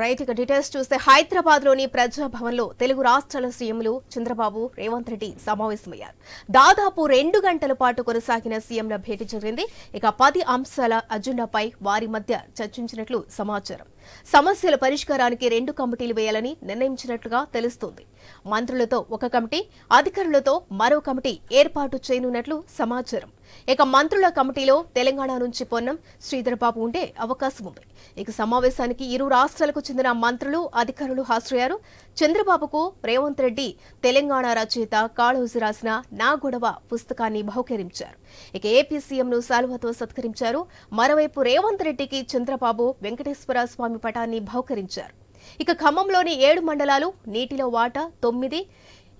Right ఇక details చూస్తే హైదరాబాద్లోని ప్రజాభవన్లో తెలుగు రాష్ట్రాల సీఎంలు చంద్రబాబు రేవంత్ రెడ్డి సమావేశమయ్యారు. దాదాపు రెండు గంటల పాటు కొనసాగిన సీఎంల భేటీ జరిగింది. ఇక పది అంశాల అజెండాపై వారి మధ్య చర్చించినట్లు సమాచారం. సమస్యల పరిష్కారానికి రెండు కమిటీలు వేయాలని నిర్ణయించినట్లుగా తెలుస్తోంది. మంత్రులతో ఒక కమిటీ అధికారులతో మరో కమిటీ ఏర్పాటు చేయనున్నట్లు సమాచారం. ఇక మంత్రుల కమిటీలో తెలంగాణ నుంచి పొన్నం శ్రీధరబాబు ఉండే అవకాశం ఉంది. ఇక సమావేశానికి ఇరు రాష్ట్రాలకు చెందిన మంత్రులు అధికారులు హాజరయ్యారు. చంద్రబాబుకు రేవంత్ రెడ్డి తెలంగాణ రచయిత కాళోజు రాసిన నా గొడవ పుస్తకాన్ని బహుకరించారు. ఇక ఏపీ సీఎంను సాలువతో సత్కరించారు. మరోవైపు రేవంత్ రెడ్డికి చంద్రబాబు వెంకటేశ్వర స్వామి పటాన్ని బహుకరించారు. ఇక ఖమ్మంలోని ఏడు మండలాలు నీటిలో వాటా తొమ్మిది.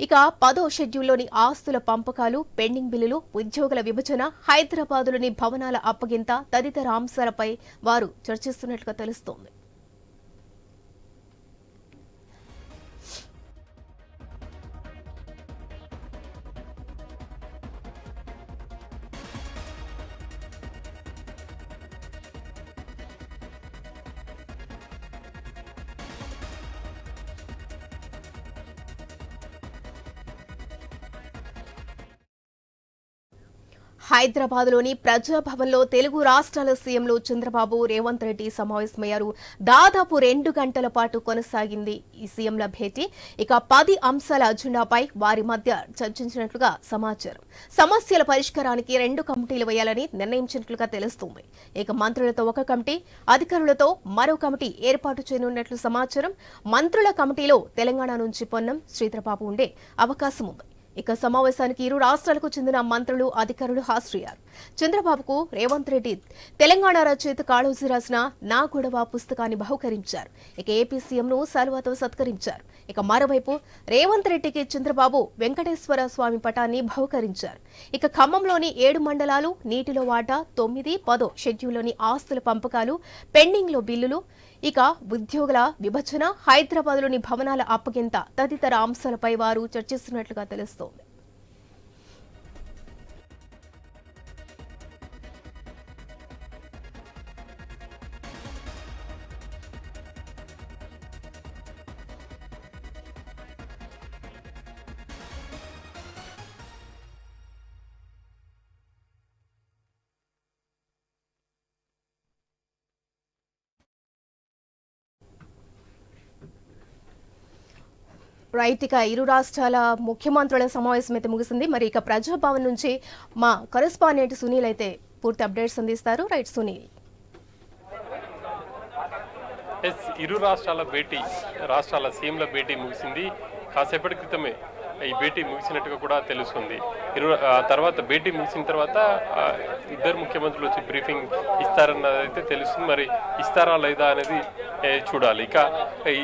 ఇక పదో షెడ్యూల్లోని ఆస్తుల పంపకాలు పెండింగ్ బిల్లులు ఉద్యోగుల విభజన హైదరాబాదులోని భవనాల అప్పగింత తదితర అంశాలపై వారు చర్చిస్తున్నట్లుగా తెలుస్తోంది. హైదరాబాద్లోని ప్రజాభవన్లో తెలుగు రాష్ట్రాల సీఎంలు చంద్రబాబు రేవంత్ రెడ్డి సమావేశమయ్యారు. దాదాపు రెండు గంటల పాటు కొనసాగింది ఈ సీఎంల భేటీ. ఇక పది అంశాల అజెండాపై వారి మధ్య చర్చించినట్లుగా సమాచారం. సమస్యల పరిష్కారానికి రెండు కమిటీలు వేయాలని నిర్ణయించినట్లుగా తెలుస్తోంది. ఇక మంత్రులతో ఒక కమిటీ అధికారులతో మరో కమిటీ ఏర్పాటు చేయనున్నట్లు సమాచారం. మంత్రుల కమిటీలో తెలంగాణ నుంచి పొన్నం శ్రీధరబాబు ఉండే అవకాశం ఉంది. ఇక సమావేశానికి ఇరు రాష్ట్రాలకు చెందిన మంత్రులు అధికారులు హాజరయ్యారు. చంద్రబాబుకు రేవంత్ రెడ్డి తెలంగాణ రచయిత కాళోజీ రాసిన నా గొడవ పుస్తకాన్ని బహుకరించారు. ఇక ఏపీ సీఎంను శాలువాతో సత్కరించారు. ఇక మరోవైపు రేవంత్ రెడ్డికి చంద్రబాబు వెంకటేశ్వర స్వామి పటాన్ని బహుకరించారు. ఇక ఖమ్మంలోని ఏడు మండలాలు నీటిలో వాటా తొమ్మిది పదో షెడ్యూల్లోని ఆస్తుల పంపకాలు పెండింగ్లో బిల్లులు ఇక ఉద్యోగుల విభజన హైదరాబాద్లోని భవనాల అప్పగింత తదితర అంశాలపై వారు చర్చిస్తున్నట్లుగా తెలుస్తోంది. రైట్ ఇక ఇరు రాష్ట్రాల ముఖ్యమంత్రుల సమావేశం అయితే ముగిసింది. మరి ఇక ప్రజాభవన్ నుంచి మా కరెస్పాండెంట్ సునీల్ అయితే పూర్తి అప్డేట్స్ అందిస్తారు. రైట్ సునీల్. ఎస్ ఇరు రాష్ట్రాల భేటీ రాష్ట్రాల సీఎంల భేటీ ముగిసింది. కాసేపటి క్రితమే ఈ భేటీ ముగిసినట్టుగా కూడా తెలుస్తుంది. ఇరు తర్వాత భేటీ ముగిసిన తర్వాత ఇద్దరు ముఖ్యమంత్రులు వచ్చి బ్రీఫింగ్ ఇస్తారన్నది అయితే తెలుస్తుంది. మరి ఇస్తారా లేదా అనేది చూడాలి. ఇక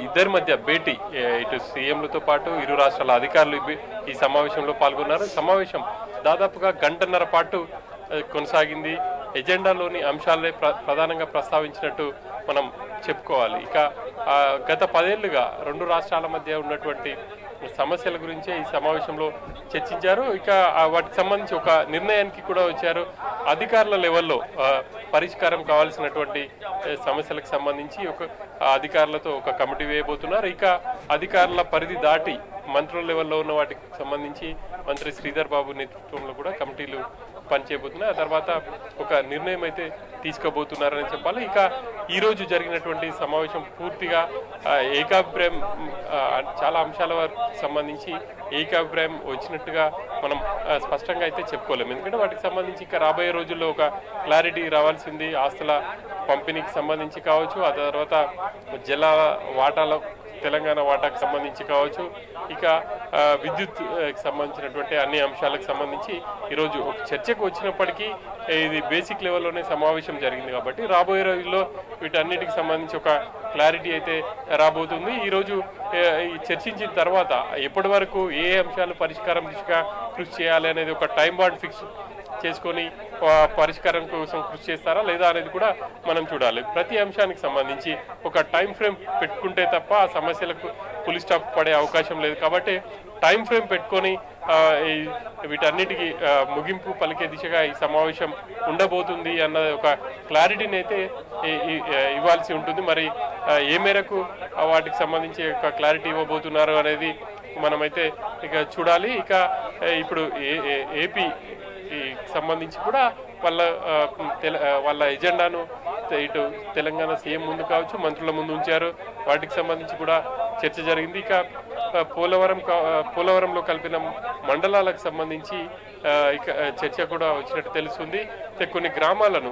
ఇద్దరి మధ్య భేటీ ఇటు సీఎంలతో పాటు ఇరు రాష్ట్రాల అధికారులు ఈ సమావేశంలో పాల్గొన్నారు. సమావేశం దాదాపుగా గంటన్నర పాటు కొనసాగింది. ఎజెండాలోని అంశాలే ప్ర ప్రధానంగా ప్రస్తావించినట్టు మనం చెప్పుకోవాలి. ఇక గత పదేళ్ళుగా రెండు రాష్ట్రాల మధ్య ఉన్నటువంటి సమస్యల గురించే ఈ సమావేశంలో చర్చించారు. ఇక వాటికి సంబంధించి ఒక నిర్ణయానికి కూడా వచ్చారు. అధికారుల లెవెల్లో పరిష్కారం కావాల్సినటువంటి సమస్యలకు సంబంధించి ఒక అధికారులతో ఒక కమిటీ వేయబోతున్నారు. ఇక అధికారుల పరిధి దాటి మంత్రుల లెవెల్లో ఉన్న వాటికి సంబంధించి మంత్రి శ్రీధర్ బాబు నేతృత్వంలో కూడా కమిటీలు పనిచేయబోతున్నాయి. ఆ తర్వాత ఒక నిర్ణయం అయితే తీసుకోబోతున్నారని చెప్పాలి. ఇక ఈరోజు జరిగినటువంటి సమావేశం పూర్తిగా ఏకాభిప్రాయం చాలా అంశాల సంబంధించి ఏకాభిప్రాయం వచ్చినట్టుగా మనం స్పష్టంగా అయితే చెప్పుకోలేము. ఎందుకంటే వాటికి సంబంధించి ఇంకా రాబోయే రోజుల్లో ఒక క్లారిటీ రావాల్సింది. ఆస్తుల పంపిణీకి సంబంధించి కావచ్చు ఆ తర్వాత జిల్లా వాటాల తెలంగాణ వాటాకు సంబంధించి కావచ్చు ఇక విద్యుత్ సంబంధించినటువంటి అన్ని అంశాలకు సంబంధించి ఈరోజు ఒక చర్చకు వచ్చినప్పటికీ ఇది బేసిక్ లెవెల్లోనే సమావేశం జరిగింది కాబట్టి రాబోయే రోజుల్లో వీటన్నిటికి సంబంధించి ఒక క్లారిటీ అయితే రాబోతుంది. ఈరోజు ఈ చర్చించిన తర్వాత ఎప్పటి వరకు ఏ అంశాలు పరిష్కారం దిశగా కృషి చేయాలి అనేది ఒక టైం బాండ్ ఫిక్స్ చేసుకొని పరిష్కారం కోసం కృషి చేస్తారా లేదా అనేది కూడా మనం చూడాలి. ప్రతి అంశానికి సంబంధించి ఒక టైం ఫ్రేమ్ పెట్టుకుంటే తప్ప ఆ సమస్యలకు పులి స్టాప్ పడే అవకాశం లేదు. కాబట్టి టైం ఫ్రేమ్ పెట్టుకొని వీటన్నిటికీ ముగింపు పలికే దిశగా ఈ సమావేశం ఉండబోతుంది అన్న ఒక క్లారిటీని అయితే ఇవ్వాల్సి ఉంటుంది. మరి ఏ మేరకు వాటికి సంబంధించి ఒక క్లారిటీ ఇవ్వబోతున్నారు అనేది మనమైతే ఇక చూడాలి. ఇక ఇప్పుడు ఏ- ఏ- ఏపీ ఈ సంబంధించి కూడా వాళ్ళ వాళ్ళ ఎజెండాను ఇటు తెలంగాణ సీఎం ముందు కావచ్చు మంత్రుల ముందు ఉంచారు. వాటికి సంబంధించి కూడా చర్చ జరిగింది. ఇక పోలవరం పోలవరంలో కలిపిన మండలాలకు సంబంధించి ఇక చర్చ కూడా వచ్చినట్టు తెలుస్తుంది. కొన్ని గ్రామాలను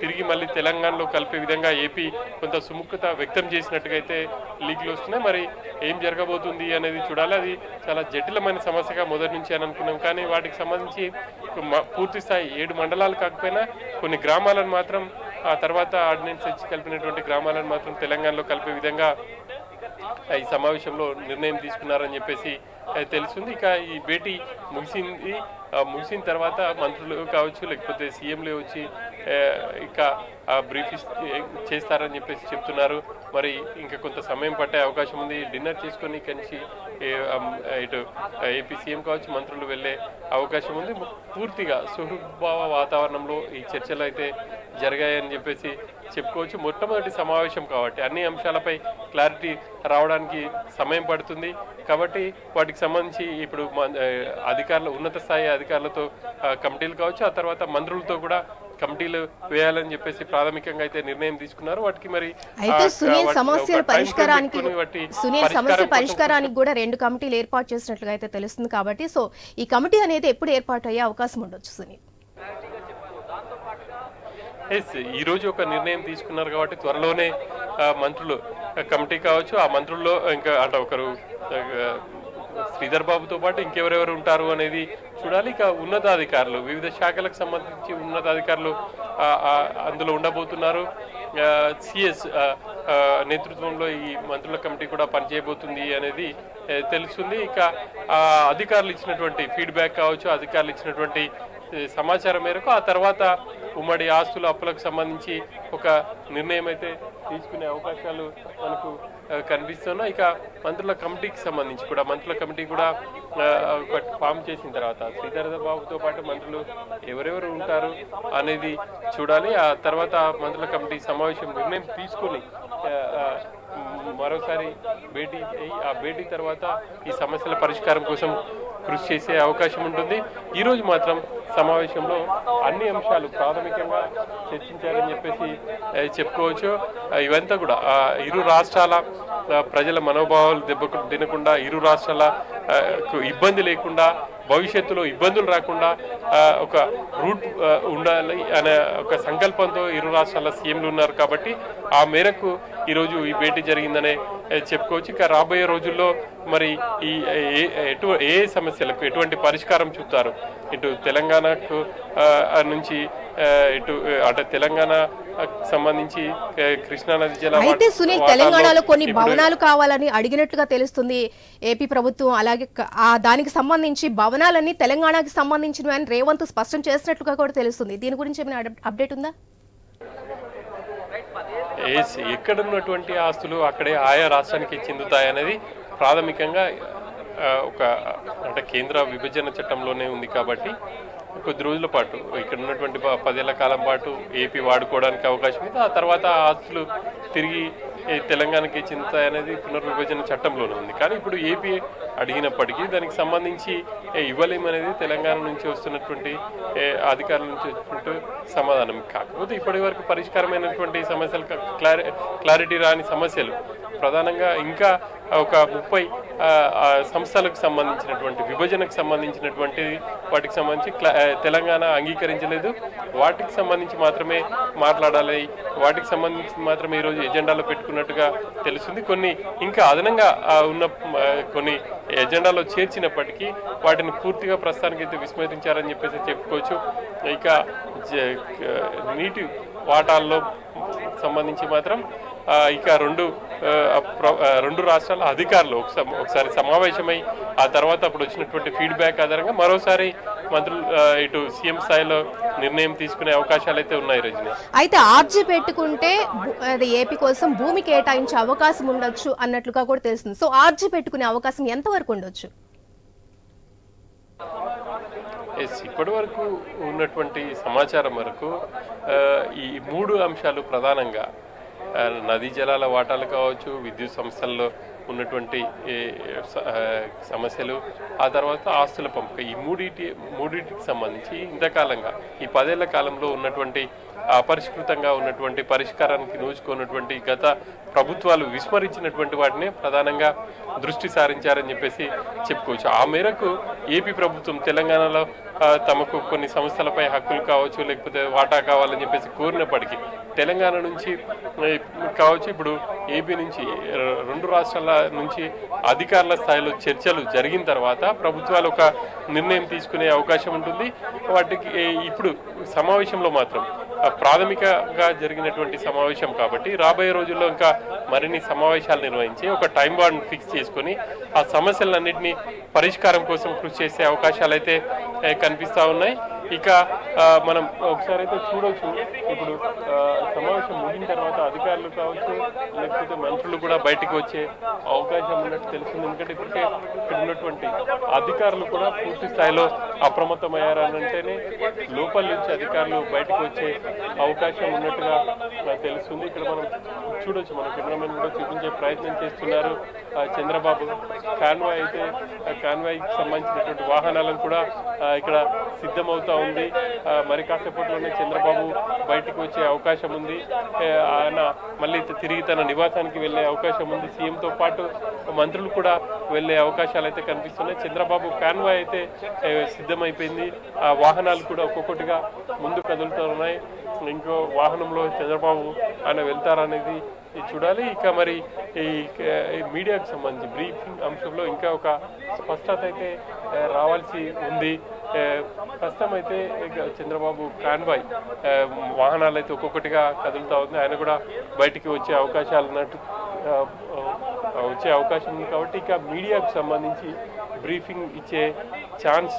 తిరిగి మళ్ళీ తెలంగాణలో కలిపే విధంగా ఏపీ కొంత సుముఖత వ్యక్తం చేసినట్టుగా అయితే లీక్లు వస్తున్నాయి. మరి ఏం జరగబోతుంది అనేది చూడాలి. అది చాలా జటిలమైన సమస్యగా మొదటి నుంచి అని అనుకున్నాం. కానీ వాటికి సంబంధించి పూర్తి స్థాయి ఏడు మండలాలు కాకపోయినా కొన్ని గ్రామాలను మాత్రం ఆ తర్వాత ఆర్డినెన్స్ ఇచ్చి కలిపినటువంటి గ్రామాలను మాత్రం తెలంగాణలో కలిపే విధంగా ఈ సమావేశంలో నిర్ణయం తీసుకున్నారని చెప్పేసి తెలిసింది తెలుస్తుంది. ఇక ఈ భేటీ ముగిసింది. ముగిసిన తర్వాత మంత్రులు కావచ్చు లేకపోతే సీఎంలే వచ్చి ఇక బ్రీఫ్ చేస్తారని చెప్పేసి చెప్తున్నారు. మరి ఇంకా కొంత సమయం పట్టే అవకాశం ఉంది. డిన్నర్ చేసుకొని కలిసి ఇటు ఏపీ సీఎం కావచ్చు మంత్రులు వెళ్ళే అవకాశం ఉంది. పూర్తిగా సుహృద్భావ వాతావరణంలో ఈ చర్చలు అయితే జరిగాయని చెప్పేసి చెప్పుకోవచ్చు. మొట్టమొదటి సమావేశం కాబట్టి అన్ని అంశాలపై క్లారిటీ రావడానికి సమయం పడుతుంది. కాబట్టి వాటికి సంబంధించి ఇప్పుడు అధికారులు ఉన్నత స్థాయి అధికారులతో కమిటీలు కావచ్చు ఆ తర్వాత మంత్రులతో కూడా కమిటీలు వేయాలని చెప్పేసి ప్రాథమికంగా అయితే నిర్ణయం తీసుకున్నారు. వాటికి మరి అయితే సునీల్ సమస్యల పరిష్కారానికి సునీల్ సమస్య పరిష్కారానికి కూడా రెండు కమిటీలు ఏర్పాటు చేసినట్లుగా అయితే తెలుస్తుంది కాబట్టి సో ఈ కమిటీ అనేది ఎప్పుడు ఏర్పాటు అయ్యే అవకాశం ఉండొచ్చు సునీల్? ఎస్ ఈ రోజు ఒక నిర్ణయం తీసుకున్నారు కాబట్టి త్వరలోనే మంత్రులు కమిటీ కావచ్చు ఆ మంత్రుల్లో ఇంకా అంటే ఒకరు శ్రీధర్ బాబుతో పాటు ఇంకెవరెవరు ఉంటారు అనేది చూడాలి. ఇక ఉన్నతాధికారులు వివిధ శాఖలకు సంబంధించి ఉన్నతాధికారులు అందులో ఉండబోతున్నారు. సిఎస్ నేతృత్వంలో ఈ మంత్రుల కమిటీ కూడా పనిచేయబోతుంది అనేది తెలుస్తుంది. ఇక అధికారులు ఇచ్చినటువంటి ఫీడ్బ్యాక్ కావచ్చు అధికారులు ఇచ్చినటువంటి సమాచారం మేరకు ఆ తర్వాత ఉమ్మడి ఆస్తుల అప్పులకు సంబంధించి ఒక నిర్ణయం అయితే తీసుకునే అవకాశాలు మనకు కనిపిస్తున్నాయి. ఇక మంత్రుల కమిటీకి సంబంధించి కూడా మంత్రుల కమిటీ కూడా ఒక ఫామ్ చేసిన తర్వాత శ్రీధర్ బాబుతో పాటు మంత్రులు ఎవరెవరు ఉంటారు అనేది చూడాలి. ఆ తర్వాత మంత్రుల కమిటీ సమావేశం నిర్ణయం తీసుకుని మరోసారి భేటీ ఆ భేటీ తర్వాత ఈ సమస్యల పరిష్కారం కోసం కృషి చేసే అవకాశం ఉంటుంది. ఈరోజు మాత్రం సమావేశంలో అన్ని అంశాలు ప్రాథమికంగా చర్చించారని చెప్పేసి చెప్పుకోవచ్చు. ఇవంతా కూడా ఇరు రాష్ట్రాల ప్రజల మనోభావాలు దెబ్బకు తినకుండా ఇరు రాష్ట్రాల ఇబ్బంది లేకుండా భవిష్యత్తులో ఇబ్బందులు రాకుండా ఒక రూట్ ఉండాలి అనే ఒక సంకల్పంతో ఇరు రాష్ట్రాల సీఎంలు ఉన్నారు కాబట్టి ఆ మేరకు ఈరోజు ఈ భేటీ జరిగిందనే చెప్పుకోవచ్చు. ఇక రాబోయే రోజుల్లో మరి ఈ ఏ- ఎటు ఏ సమస్యలకు ఎటువంటి పరిష్కారం చూపుతారు? ఇటు తెలంగాణకు నుంచి ఇటు అంటే తెలంగాణ సంబంధించి కృష్ణానది అయితే సునీల్ తెలంగాణలో కొన్ని భవనాలు కావాలని అడిగినట్టుగా తెలుస్తుంది ఏపీ ప్రభుత్వం. అలాగే ఆ దానికి సంబంధించి భవనాలన్నీ తెలంగాణకి సంబంధించినవి అని రేవంత్ స్పష్టం చేసినట్లుగా కూడా తెలుస్తుంది. దీని గురించి ఏమైనా అప్- అప్డేట్ ఉందా? ఎక్కడ ఎక్కడున్నటువంటి ఆస్తులు అక్కడే ఆయా రాష్ట్రానికి చెందుతాయనేది ప్రాథమికంగా ఒక అంటే కేంద్ర విభజన చట్టంలోనే ఉంది కాబట్టి కొద్ది రోజుల పాటు ఇక్కడ ఉన్నటువంటి పదేళ్ళ కాలం పాటు ఏపీ వాడుకోవడానికి అవకాశం ఉంది. ఆ తర్వాత ఆస్తులు తిరిగి తెలంగాణకి చెందుతాయి అనేది పునర్విభజన చట్టంలోనే ఉంది. కానీ ఇప్పుడు ఏపీ అడిగినప్పటికీ దానికి సంబంధించి ఏ, ఇవ్వలేమనేది తెలంగాణ నుంచి వస్తున్నటువంటి అధికారుల నుంచి వచ్చినట్టు సమాధానం కాకపోతే ఇప్పటి వరకు పరిష్కారమైనటువంటి సమస్యలు క్లారి క్లారిటీ రాని సమస్యలు ప్రధానంగా ఇంకా ఒక ముప్పై సంస్థలకు సంబంధించినటువంటి విభజనకు సంబంధించినటువంటి వాటికి సంబంధించి క్లా- తెలంగాణ అంగీకరించలేదు. వాటికి సంబంధించి మాత్రమే మాట్లాడాలి. వాటికి సంబంధించి మాత్రమే ఈరోజు ఎజెండాలో పెట్టుకున్నట్టుగా తెలుస్తుంది. కొన్ని ఇంకా అదనంగా ఉన్న కొన్ని ఎజెండాలో చేర్చినప్పటికీ వాటిని పూర్తిగా ప్రస్తుతానికి అయితే విస్మరించారని చెప్పేసి చెప్పుకోవచ్చు. ఇక జ- నీటి వాటాల్లో సంబంధించి మాత్రం ఇక రెండు రెండు రాష్ట్రాల అధికారులు ఒకసా- ఒకసారి సమావేశమై ఆ తర్వాత అప్పుడు వచ్చినటువంటి ఫీడ్బ్యాక్ ఆధారంగా మరోసారి మంత్రులు ఇటు సీఎం స్థాయిలో నిర్ణయం తీసుకునే అవకాశాలు అయితే ఉన్నాయి రజని. అయితే ఆర్జీ పెట్టుకుంటే అది ఏపీ కోసం భూమి కేటాయించే అవకాశం ఉండొచ్చు అన్నట్లుగా కూడా తెలుస్తుంది. సో ఆర్జీ పెట్టుకునే అవకాశం ఎంతవరకు ఉండొచ్చు? ఎస్ ఇప్పటి వరకు ఉన్నటువంటి సమాచారం వరకు ఈ మూడు అంశాలు ప్రధానంగా నదీ జలాల వాటాలు కావచ్చు విద్యుత్ సంస్థల్లో ఉన్నటువంటి స- సమస్యలు ఆ తర్వాత ఆస్తుల పంపక. ఈ మూడింటి మూడింటికి సంబంధించి ఇంతకాలంగా ఈ పదేళ్ళ కాలంలో ఉన్నటువంటి అపరిష్కృతంగా ఉన్నటువంటి పరిష్కారానికి నోచుకున్నటువంటి గత ప్రభుత్వాలు విస్మరించినటువంటి వాటిని ప్రధానంగా దృష్టి సారించారని చెప్పేసి చెప్పుకోవచ్చు. ఆ మేరకు ఏపీ ప్రభుత్వం తెలంగాణలో తమకు కొన్ని సంస్థలపై హక్కులు కావచ్చు లేకపోతే వాటా కావాలని చెప్పేసి కోరినప్పటికీ తెలంగాణ నుంచి కావచ్చు ఇప్పుడు ఏపీ నుంచి రెండు రాష్ట్రాల నుంచి అధికారుల స్థాయిలో చర్చలు జరిగిన తర్వాత ప్రభుత్వాలు ఒక నిర్ణయం తీసుకునే అవకాశం ఉంటుంది. వాటికి ఇప్పుడు సమావేశంలో మాత్రం ప్రాథమికంగా జరిగినటువంటి సమావేశం కాబట్టి రాబోయే రోజుల్లో ఇంకా మరిన్ని సమావేశాలు నిర్వహించి ఒక టైం బాండ్ ఫిక్స్ చేసుకొని ఆ సమస్యలన్నింటినీ పరిష్కారం కోసం కృషి చేసే అవకాశాలు అయితే కనిపిస్తూ కనిపిస్తా ఉన్నాయి. ఇక మనం ఒకసారి అయితే చూడొచ్చు. ఇప్పుడు సమావేశం ముగిన తర్వాత అధికారులు కావచ్చు లేకపోతే మంత్రులు కూడా బయటకు వచ్చే అవకాశం ఉన్నట్టు తెలుస్తుంది. ఎందుకంటే ఇప్పటికే ఇక్కడ ఉన్నటువంటి అధికారులు కూడా పూర్తి స్థాయిలో అప్రమత్తమయ్యారనంటేనే లోపల నుంచి అధికారులు బయటకు వచ్చే అవకాశం ఉన్నట్టుగా నాకు తెలుస్తుంది. ఇక్కడ మనం చూడొచ్చు మన కెమెరామెన్ కూడా చూపించే ప్రయత్నం చేస్తున్నారు. చంద్రబాబు కాన్వాయ్ అయితే కాన్వాయ్కి సంబంధించినటువంటి వాహనాలను కూడా ఇక్కడ సిద్ధమవుతా ఉంది. మరి కాసేపట్లోనే చంద్రబాబు బయటకు వచ్చే అవకాశం ఉంది. ఆయన మళ్ళీ తిరిగి తన నివాసానికి వెళ్ళే అవకాశం ఉంది. సీఎంతో పాటు మంత్రులు కూడా వెళ్ళే అవకాశాలు అయితే కనిపిస్తున్నాయి. చంద్రబాబు కాన్వాయ్ అయితే సిద్ధమైపోయింది. ఆ వాహనాలు కూడా ఒక్కొక్కటిగా ముందు కదులుతూ ఉన్నాయి ఇంకో వాహనంలో చంద్రబాబు ఆయన వెళ్తారనేది చూడాలి. ఇక మరి ఈ మీడియాకు సంబంధించి బ్రీఫింగ్ అంశంలో ఇంకా ఒక స్పష్టత అయితే రావాల్సి ఉంది. ప్రస్తుతం అయితే ఇక చంద్రబాబు కాన్వాయ్ వాహనాలు అయితే ఒక్కొక్కటిగా కదులుతూ ఉంది. ఆయన కూడా బయటికి వచ్చే అవకాశాలు ఉన్నట్టు వచ్చే అవకాశం ఉంది కాబట్టి ఇక మీడియాకు సంబంధించి బ్రీఫింగ్ ఇచ్చే ఛాన్స్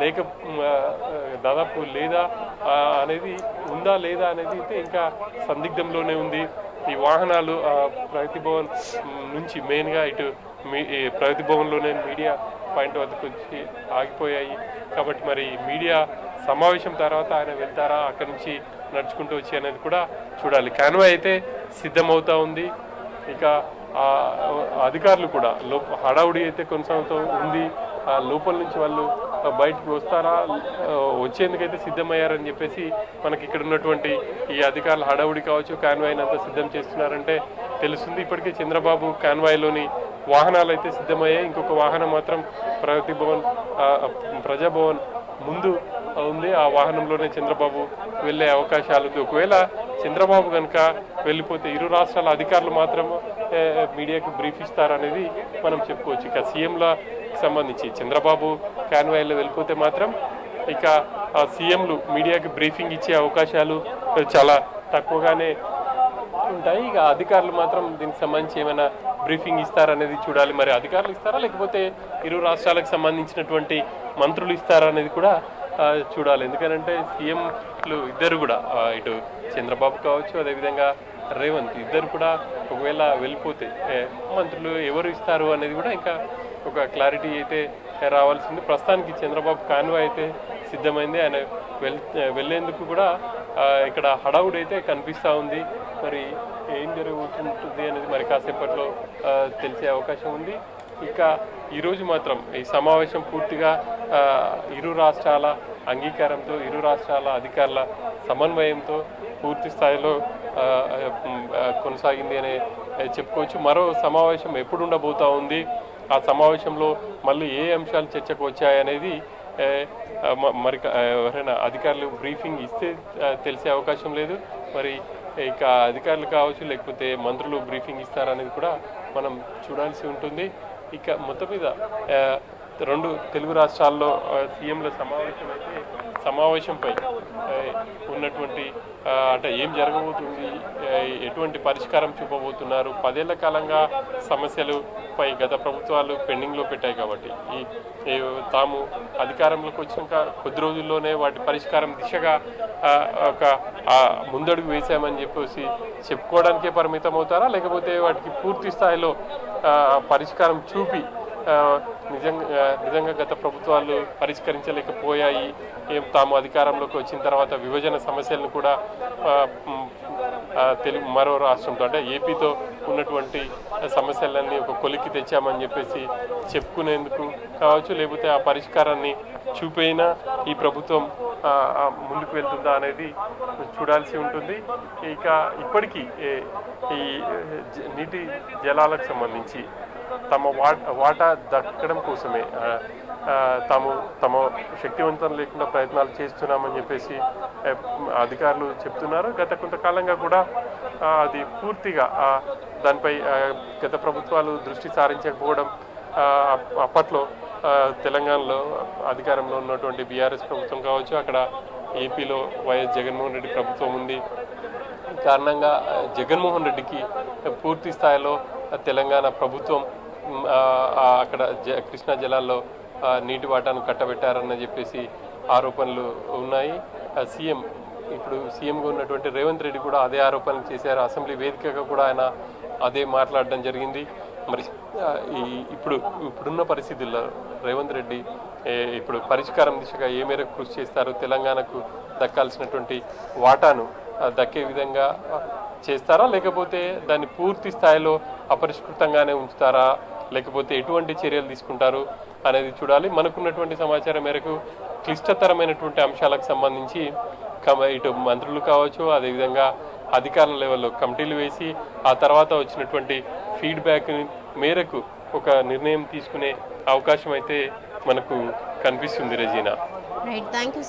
లేక దాదాపు లేదా అనేది ఉందా లేదా అనేది అయితే ఇంకా సందిగ్ధంలోనే ఉంది. ఈ వాహనాలు ప్రగతి భవన్ నుంచి మెయిన్గా ఇటు మీ ప్రగతి భవన్లోనే మీడియా పాయింట్ వద్దకు వచ్చి ఆగిపోయాయి. కాబట్టి మరి మీడియా సమావేశం తర్వాత ఆయన వెళ్తారా? అక్కడి నుంచి నడుచుకుంటూ వచ్చి అనేది కూడా చూడాలి. కాన్వాయ్ అయితే సిద్ధమవుతా ఉంది. ఇక అధికారులు కూడా లో హడావుడి అయితే కొనసాగుతూ ఉంది. ఆ లోపల నుంచి వాళ్ళు బయటకు వస్తారా? వచ్చేందుకైతే సిద్ధమయ్యారని చెప్పేసి మనకి ఇక్కడ ఉన్నటువంటి ఈ అధికారులు హడావుడి కావచ్చు కాన్వాయ్ని అంతా సిద్ధం చేస్తున్నారంటే తెలుస్తుంది. ఇప్పటికే చంద్రబాబు కాన్వాయ్లోని వాహనాలు అయితే సిద్ధమయ్యాయి. ఇంకొక వాహనం మాత్రం ప్రగతి భవన్ ప్రజాభవన్ ముందు ఉంది. ఆ వాహనంలోనే చంద్రబాబు వెళ్ళే అవకాశాలు ఒకవేళ చంద్రబాబు కనుక వెళ్ళిపోతే ఇరు రాష్ట్రాల అధికారులు మాత్రం మీడియాకు బ్రీఫ్ ఇస్తారనేది మనం చెప్పుకోవచ్చు. ఇక సీఎంల సంబంధించి చంద్రబాబు కాన్వాయ్లో వెళ్ళిపోతే మాత్రం ఇక ఆ సీఎంలు మీడియాకి బ్రీఫింగ్ ఇచ్చే అవకాశాలు చాలా తక్కువగానే ఉంటాయి. ఇక అధికారులు మాత్రం దీనికి సంబంధించి ఏమైనా బ్రీఫింగ్ ఇస్తారనేది చూడాలి. మరి అధికారులు ఇస్తారా? లేకపోతే ఇరు రాష్ట్రాలకు సంబంధించినటువంటి మంత్రులు ఇస్తారా అనేది కూడా చూడాలి. ఎందుకంటే సీఎంలు ఇద్దరు కూడా ఇటు చంద్రబాబు కావచ్చు అదేవిధంగా రేవంత్ ఇద్దరు కూడా ఒకవేళ వెళ్ళిపోతే మంత్రులు ఎవరు ఇస్తారు అనేది కూడా ఇంకా ఒక క్లారిటీ అయితే రావాల్సింది. ప్రస్తుతానికి చంద్రబాబు కాన్వా అయితే సిద్ధమైంది. ఆయన వెళ్ వెళ్ళేందుకు కూడా ఇక్కడ హడావుడి అయితే కనిపిస్తూ ఉంది. మరి ఏం జరుగుతుంటుంది అనేది మరి కాసేపట్లో తెలిసే అవకాశం ఉంది. ఇంకా ఈరోజు మాత్రం ఈ సమావేశం పూర్తిగా ఇరు రాష్ట్రాల అంగీకారంతో ఇరు రాష్ట్రాల అధికారుల సమన్వయంతో పూర్తి స్థాయిలో కొనసాగింది అనే చెప్పుకోవచ్చు. మరో సమావేశం ఎప్పుడు ఉండబోతా ఉంది? ఆ సమావేశంలో మళ్ళీ ఏ అంశాలు చర్చకు వచ్చాయనేది మరి ఎవరైనా అధికారులు బ్రీఫింగ్ ఇస్తే తెలిసే అవకాశం లేదు. మరి ఇక అధికారులు కావచ్చు లేకపోతే మంత్రులు బ్రీఫింగ్ ఇస్తారనేది కూడా మనం చూడాల్సి ఉంటుంది. ఇక మొత్తం మీద రెండు తెలుగు రాష్ట్రాల్లో సీఎంల సమావేశం అయితే సమావేశంపై ఉన్నటువంటి అంటే ఏం జరగబోతుంది? ఎటువంటి పరిష్కారం చూపబోతున్నారు? పదేళ్ళ కాలంగా సమస్యలు పై గత ప్రభుత్వాలు పెండింగ్లో పెట్టాయి కాబట్టి. ఈ తాము అధికారంలోకి వచ్చినాక కొద్ది రోజుల్లోనే వాటి పరిష్కారం దిశగా ఒక ముందడుగు వేశామని చెప్పేసి చెప్పుకోవడానికే పరిమితం అవుతారా లేకపోతే వాటికి పూర్తి స్థాయిలో పరిష్కారం చూపి నిజంగా నిజంగా గత ప్రభుత్వాలు పరిష్కరించలేకపోయాయి. ఏం తాము అధికారంలోకి వచ్చిన తర్వాత విభజన సమస్యలను కూడా తెలుగు మరో రాష్ట్రంతో అంటే ఏపీతో ఉన్నటువంటి సమస్యలన్నీ ఒక కొలిక్కి తెచ్చామని చెప్పేసి చెప్పుకునేందుకు కావచ్చు లేకపోతే ఆ పరిష్కారాన్ని చూపైనా ఈ ప్రభుత్వం ముందుకు వెళ్తుందా అనేది చూడాల్సి ఉంటుంది. ఇక ఇప్పటికీ ఏ- ఈ జ- నీటి జలాలకు సంబంధించి తమ వాటా దక్కడం కోసమే. తాము తమ శక్తివంతం లేకుండా ప్రయత్నాలు చేస్తున్నామని చెప్పేసి అధికారులు చెప్తున్నారు. గత కొంతకాలంగా కూడా అది పూర్తిగా దానిపై గత ప్రభుత్వాలు దృష్టి సారించకపోవడం అప్పట్లో తెలంగాణలో అధికారంలో ఉన్నటువంటి బీఆర్ఎస్ ప్రభుత్వం కావచ్చు అక్కడ ఏపీలో వైఎస్ జగన్మోహన్ రెడ్డి ప్రభుత్వం ఉంది. కారణంగా జగన్మోహన్ రెడ్డికి పూర్తి స్థాయిలో తెలంగాణ ప్రభుత్వం అక్కడ జ కృష్ణా జలాల్లో నీటి వాటాను కట్టబెట్టారని చెప్పేసి ఆరోపణలు ఉన్నాయి. సీఎం ఇప్పుడు సీఎంగా ఉన్నటువంటి రేవంత్ రెడ్డి కూడా అదే ఆరోపణలు చేశారు. అసెంబ్లీ వేదికగా కూడా ఆయన అదే మాట్లాడడం జరిగింది. మరి ఈ ఇప్పుడు ఇప్పుడున్న పరిస్థితుల్లో రేవంత్ రెడ్డి ఇప్పుడు పరిష్కారం దిశగా ఏ మేరకు కృషి చేస్తారు తెలంగాణకు దక్కాల్సినటువంటి వాటాను దక్కే విధంగా చేస్తారా? లేకపోతే దాన్ని పూర్తి స్థాయిలో అపరిష్కృతంగానే ఉంచుతారా? లేకపోతే ఎటువంటి చర్యలు తీసుకుంటారు అనేది చూడాలి. మనకున్నటువంటి సమాచారం మేరకు క్లిష్టతరమైనటువంటి అంశాలకు సంబంధించి ఇటు మంత్రులు కావచ్చు అదేవిధంగా అధికారుల లెవెల్లో కమిటీలు వేసి ఆ తర్వాత వచ్చినటువంటి ఫీడ్బ్యాక్ మేరకు ఒక నిర్ణయం తీసుకునే అవకాశం అయితే మనకు కనిపిస్తుంది రెజీనా. Right thank you